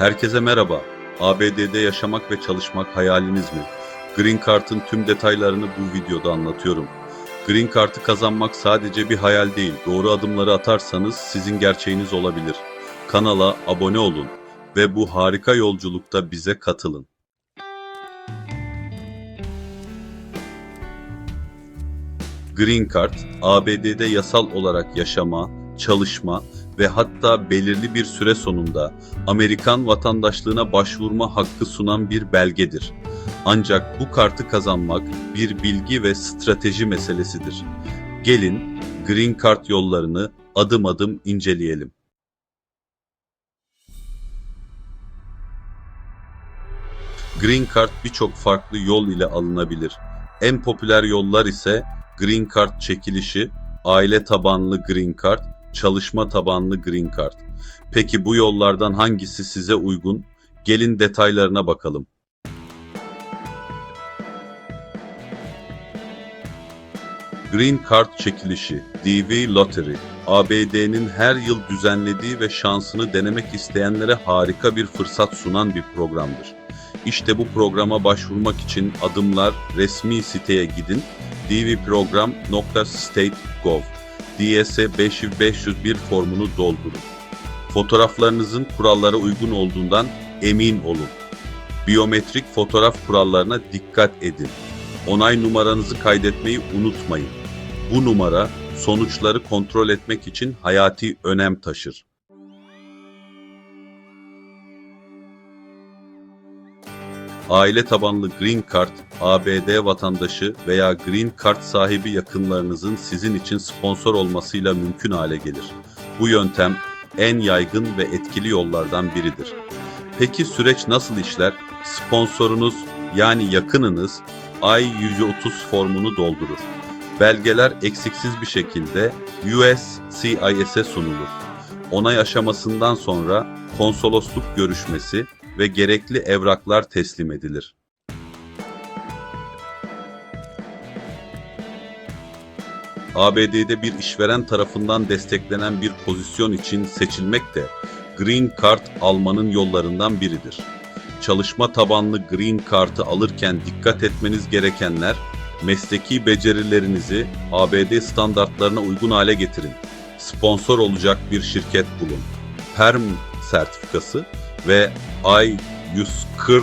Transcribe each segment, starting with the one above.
Herkese merhaba. ABD'de yaşamak ve çalışmak hayaliniz mi? Green Card'ın tüm detaylarını bu videoda anlatıyorum. Green Card'ı kazanmak sadece bir hayal değil, doğru adımları atarsanız sizin gerçeğiniz olabilir. Kanala abone olun ve bu harika yolculukta bize katılın. Green Card, ABD'de yasal olarak yaşama, çalışma ve hatta belirli bir süre sonunda Amerikan vatandaşlığına başvurma hakkı sunan bir belgedir. Ancak bu kartı kazanmak bir bilgi ve strateji meselesidir. Gelin Green Card yollarını adım adım inceleyelim. Green Card birçok farklı yol ile alınabilir. En popüler yollar ise Green Card çekilişi, aile tabanlı Green Card, çalışma tabanlı Green Card. Peki bu yollardan hangisi size uygun? Gelin detaylarına bakalım. Green Card çekilişi, DV Lottery, ABD'nin her yıl düzenlediği ve şansını denemek isteyenlere harika bir fırsat sunan bir programdır. İşte bu programa başvurmak için adımlar resmi siteye gidin dvprogram.state.gov DS 5501 formunu doldurun. Fotoğraflarınızın kurallara uygun olduğundan emin olun. Biyometrik fotoğraf kurallarına dikkat edin. Onay numaranızı kaydetmeyi unutmayın. Bu numara sonuçları kontrol etmek için hayati önem taşır. Aile tabanlı Green Card, ABD vatandaşı veya Green Card sahibi yakınlarınızın sizin için sponsor olmasıyla mümkün hale gelir. Bu yöntem en yaygın ve etkili yollardan biridir. Peki süreç nasıl işler? Sponsorunuz yani yakınınız I-130 formunu doldurur. Belgeler eksiksiz bir şekilde USCIS'e sunulur. Onay aşamasından sonra konsolosluk görüşmesi ve gerekli evraklar teslim edilir. ABD'de bir işveren tarafından desteklenen bir pozisyon için seçilmek de Green Card almanın yollarından biridir. Çalışma tabanlı Green Card'ı alırken dikkat etmeniz gerekenler mesleki becerilerinizi ABD standartlarına uygun hale getirin. Sponsor olacak bir şirket bulun. PERM sertifikası ve I-140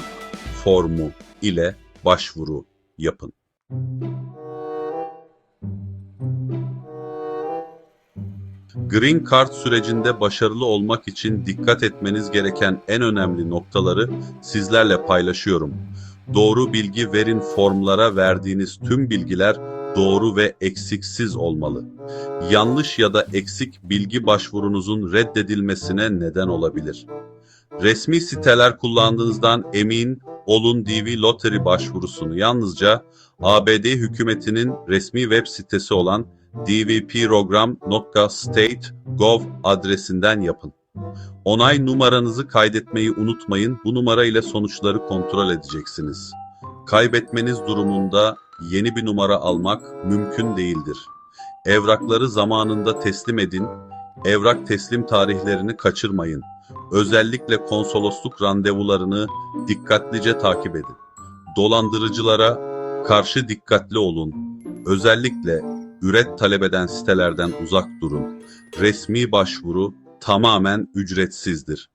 formu ile başvuru yapın. Green Card sürecinde başarılı olmak için dikkat etmeniz gereken en önemli noktaları sizlerle paylaşıyorum. Doğru bilgi verin formlara verdiğiniz tüm bilgiler doğru ve eksiksiz olmalı. Yanlış ya da eksik bilgi başvurunuzun reddedilmesine neden olabilir. Resmi siteler kullandığınızdan emin olun DV Lottery başvurusunu yalnızca ABD hükümetinin resmi web sitesi olan dvprogram.state.gov adresinden yapın. Onay numaranızı kaydetmeyi unutmayın. Bu numara ile sonuçları kontrol edeceksiniz. Kaybetmeniz durumunda yeni bir numara almak mümkün değildir. Evrakları zamanında teslim edin. Evrak teslim tarihlerini kaçırmayın. Özellikle konsolosluk randevularını dikkatlice takip edin. Dolandırıcılara karşı dikkatli olun. Özellikle üret talep eden sitelerden uzak durun. Resmi başvuru tamamen ücretsizdir.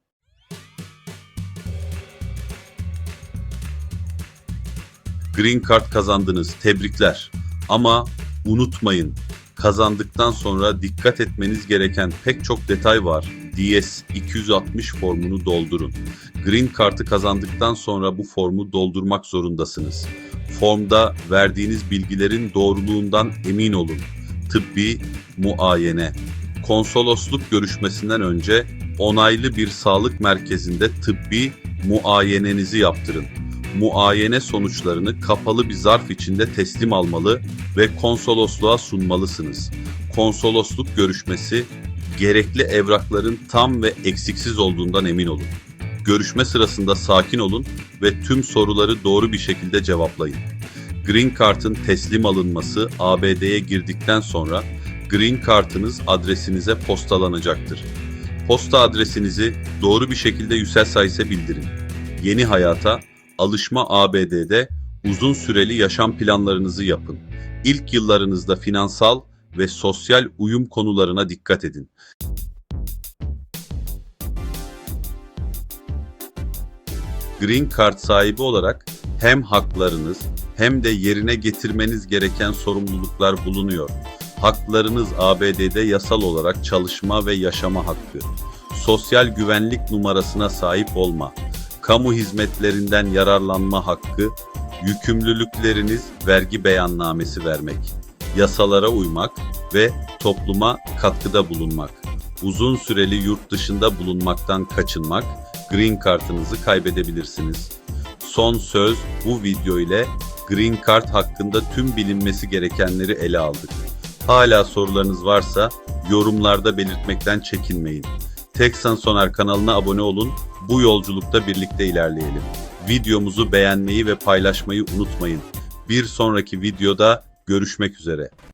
Green Card kazandınız. Tebrikler. Ama unutmayın, kazandıktan sonra dikkat etmeniz gereken pek çok detay var. DS 260 formunu doldurun. Green Card'ı kazandıktan sonra bu formu doldurmak zorundasınız. Formda verdiğiniz bilgilerin doğruluğundan emin olun. Tıbbi muayene. Konsolosluk görüşmesinden önce onaylı bir sağlık merkezinde tıbbi muayenenizi yaptırın. Muayene sonuçlarını kapalı bir zarf içinde teslim almalı ve konsolosluğa sunmalısınız. Konsolosluk görüşmesi gerekli evrakların tam ve eksiksiz olduğundan emin olun. Görüşme sırasında sakin olun ve tüm soruları doğru bir şekilde cevaplayın. Green Card'ın teslim alınması ABD'ye girdikten sonra Green Card'ınız adresinize postalanacaktır. Posta adresinizi doğru bir şekilde Yüselsayis'e bildirin. Yeni hayata, alışma ABD'de uzun süreli yaşam planlarınızı yapın. İlk yıllarınızda finansal ve sosyal uyum konularına dikkat edin. Green Card sahibi olarak hem haklarınız hem de yerine getirmeniz gereken sorumluluklar bulunuyor. Haklarınız ABD'de yasal olarak çalışma ve yaşama hakkı, sosyal güvenlik numarasına sahip olma, kamu hizmetlerinden yararlanma hakkı, yükümlülükleriniz vergi beyannamesi vermek, yasalara uymak ve topluma katkıda bulunmak, uzun süreli yurt dışında bulunmaktan kaçınmak, Green Card'ınızı kaybedebilirsiniz. Son söz bu video ile Green Card hakkında tüm bilinmesi gerekenleri ele aldık. Hala sorularınız varsa yorumlarda belirtmekten çekinmeyin. Teksan Soner kanalına abone olun. Bu yolculukta birlikte ilerleyelim. Videomuzu beğenmeyi ve paylaşmayı unutmayın. Bir sonraki videoda görüşmek üzere.